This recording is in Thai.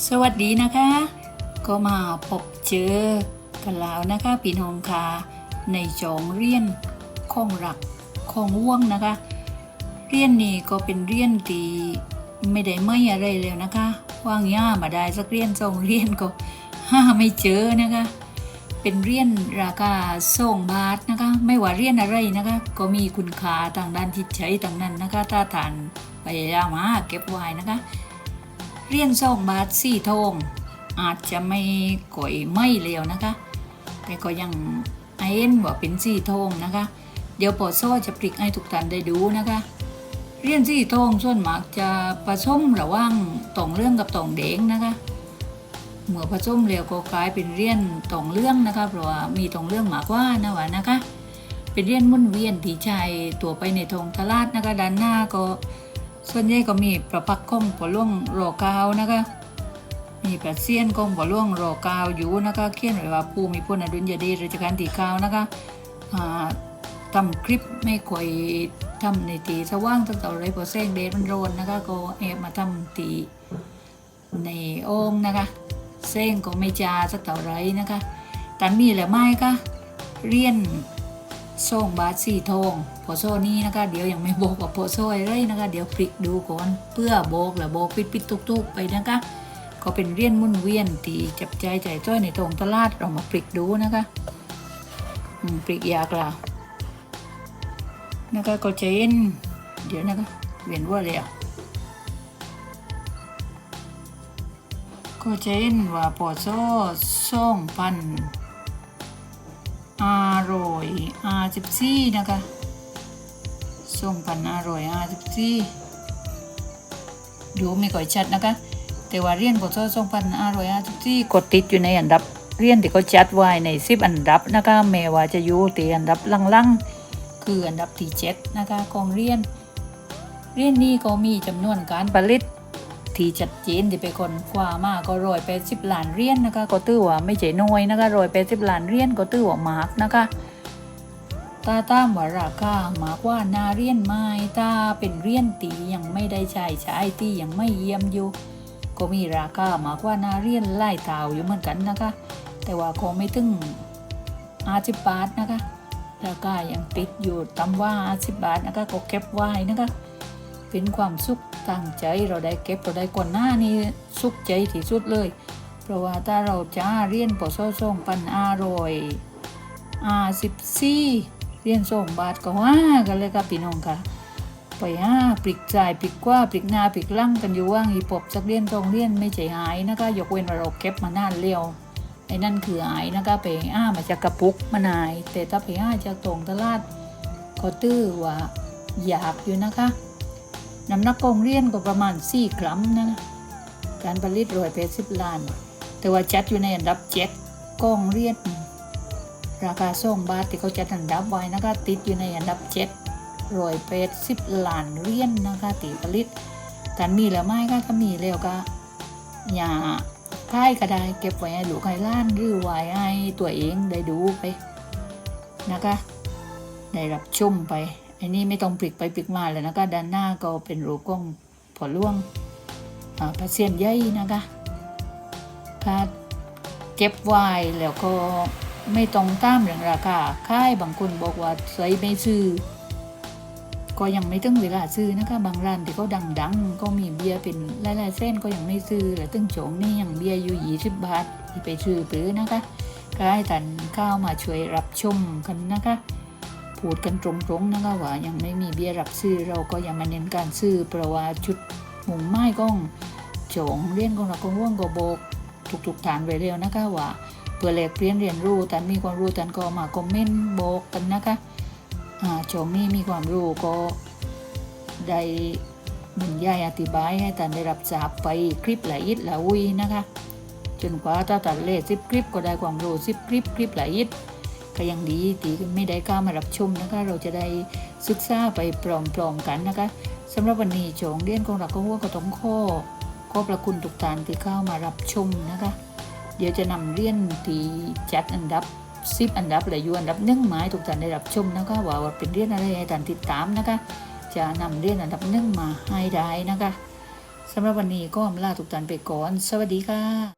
สวัสดีนะคะ ก็มาพบเจอกันแล้วนะคะพี่น้องค่ะในจองเรียนของหลักของว่วงนะคะ เรียนนี้ก็เป็นเรียนที่ไม่ได้ไม่อะไรเลยนะคะว่างย่ามาได้สักเรียนสองเรียนก็ห้าไม่เจอนะคะ เป็นเรียนราคาส่งบาทนะคะ ไม่ว่าเรียนอะไรนะคะ ก็มีคุณค่าทางด้านจิตใจต่างนั้นนะคะถ้าทานพยายามหาเก็บไว้นะคะ เรียนส่งบาทสี่ทองอาจจะไม่ก่อยไม่เร็วนะคะ แต่ก็ยังไอเอ็นว่าเป็นสี่ทองนะคะ เดี๋ยวปอโซ่จะปลิกให้ทุกท่านได้ดูนะคะเรียนสี่ทองส่วนมากจะผสมระว่างตองเรื่องกับตองแดงนะคะเมื่อผสมเร็วก็กลายเป็นเรียนตองเรื่องนะคะเพราะว่ามีตองเรื่องมากว่านะวะนะคะ เป็นเรียนมุ่นเวียนที่ใจตัวไปในทงตลาดนะคะด้านหน้าก็ ส่วนใหญ่ก็มีประปักก้องปล่วงรอกาวนะคะ มีประเซียนก้องปล่วงรอกาวอยู่นะคะเขียนไว้ว่าผู้มีพุนอดุลยเดชรัชกาลที่เก้านะคะทำคลิปไม่ค่อยทำในตีสว่างตั้งแต่ไรพอแสงเดชมันโรนนะคะก็แอบมาทำตีในโอ่งนะคะแสงก็ไม่จาสักเท่าไรนะคะแต่มีแหละไม่ค่ะเรียน ส่งบาทสี่ทองพอโซ่นี้นะคะเดี๋ยวยังไม่บอกว่าพอโซ่อะไรนะคะ เดี๋ยวพลิกดูก่อนเพื่อบอกแล้วบอกปิดปิดตุกๆ ไปนะคะก็เป็นเรียนมุ่นเวียนตีจับใจใจจ้อยในตรงตลาดเรามาพลิกดูนะคะพลิกยากล่ะนะคะก็จะเห็นเดี๋ยวนะคะเวียนว่าแล้วก็จะเห็นว่าปอโซ่ส่งพันอร่อยาสิบสี่นะคะส่งพันอร่อยอาสิบสี่ดูม่ค่อยชัดนะคะ แต่ว่าเรียนปอส่งพันอร่อยอาสิบสี่กดติดอยู่ในอันดับเรียนที่เขาจัดไว้ในสิบอันดับนะคะแม้ว่าจะอยู่ที่อันดับลังๆคืออันดับที่เจ็ดนะคะของเรียน เรียนนี้ก็มีจำนวนการผลิตที่ชัดเจนที่ไปคนคว้ามากก็ร้อยแปดสิบล้านเรียญนะคะ ก็ตื้อว่าไม่ใช่น้อยนะคะร้อยแปดสิบล้านเรียญก็ตื้อว่ามากนะคะ ตาตามว่าราคามากว่านาเรียนไม้ตาเป็นเรียญตียังไม่ได้ใช้ใช้ตียังไม่เยี่ยมอยู่ ก็มีราคามากว่านาเรียนไล่เต่าอยู่เหมือนกันนะคะ แต่ว่าก็ไม่ถึงอาสิบาทนะคะราคายังติดอยู่ตำว่าสิบาทนะคะก็เก็บไว้นะคะ เป็นความสุขตั้งใจเราได้เก็บเราได้ก่อนหน้านี้สุขใจที่สุดเลย เพราะว่าถ้าเราจะเรียนปอโซ่ส่งปันอร่อยอาสิบสี่ เรียนส่งบาทก็ว่ากันเลยค่ะพี่น้องค่ะไปห้าปลิกจ่ายปลิกกว่าปลิกหนาปลิกลั่งกันอยู่ว่างอีปบสักเรียนตรงเรียนไม่ใจหายนะคะยกเว้นว่าเราเก็บมานานเร็วไอ้นั่นคือหายนะคะไปอ้ามาจากกระปุกมานาย แต่ถ้าไปอ้าจากตรงตลาดก็ตื้อว่าหยาบอยู่นะคะน้ำหนักกองเรียนก็ประมาณ4กรัมนะการผลิตรอยแปดสิบล้าน แต่ว่าจัดอยู่ในอันดับเจ็ดกองเรียน ราคาส่งบาทที่เขาจัดอันดับไว้นะคะติดอยู่ในอันดับเจ็ดรอยแปดสิบล้านเรียญนะคะตีผลิตการมีแล้วไม่ก็ถ้ามีแล้วก็อย่าค่ายก็ได้เก็บไว้ให้ลูกให้ล้านหรือไว้ให้ตัวเองได้ดูไปนะคะได้รับชมไปอันนี้ไม่ต้องปลิกไปปลิกมาเลยนะคะด้านหน้าก็เป็นรูปกล้องผอล่วงอ่าพระเซียนใหญ่นะคะถ้าเก็บไว้แล้วก็ ไม่ต้องตามเรื่องราคาค่ายบางคนบอกว่าใส่ไม่ซื้อ ก็ยังไม่ถึงเวลาซื้อนะคะบางร้านที่เขาดังๆ ก็มีเบียร์เป็นหลายๆเส้นก็ยังไม่ซื้อและตึงโจงนี่ยังเบียร์อยู่ยี่สิบบาทที่ไปซื้อปื้อนะคะก็ให้ท่านข้าวมาช่วยรับชมกันนะคะพูดกันตรงๆนะคะว่ายังไม่มีเบียร์รับซื้อเราก็ยังมาเน้นการซื้อเพราะว่าชุดหมุงไม้ก้องโจงเรียนของเราก็ว่วงก็โบกทุกๆฐานไวเร็วนะคะว่า พื่อแลกเปลี่ยนเรียนรู้แต่มีความรู้แต่ก็มาคอมเมนต์บอกกันนะคะอ่าโจงนี้มีความรู้ก็ได้บรรยายอธิบายให้ท่านได้รับทราบไปคลิปละอิดละอุยนะคะจนกว่าถ้าตัดเลขสิบคลิปก็ได้ความรู้สิบคลิปคลิปละอิดก็ยังดีที่ไม่ได้เข้ามารับชมนะคะ เราจะได้ศึกษาไปพร้อมๆกันนะคะสำหรับวันนี้โจงเรียนของเราก็ว่าก็ต้องข้อขอบพระคุณทุกท่านที่เข้ามารับชมนะคะ เดี๋ยวจะนำเรียนที่จัดอันดับสิบอันดับและยูอันดับหนึ่งหมายทุกท่านได้รับชมนะคะว่าว่าเป็นเรียนอะไรให้ท่านติดตามนะคะ จะนำเรียนอันดับหนึ่งมาให้ได้นะคะสำหรับวันนี้ก็อำลาทุกท่านไปก่อน สวัสดีค่ะ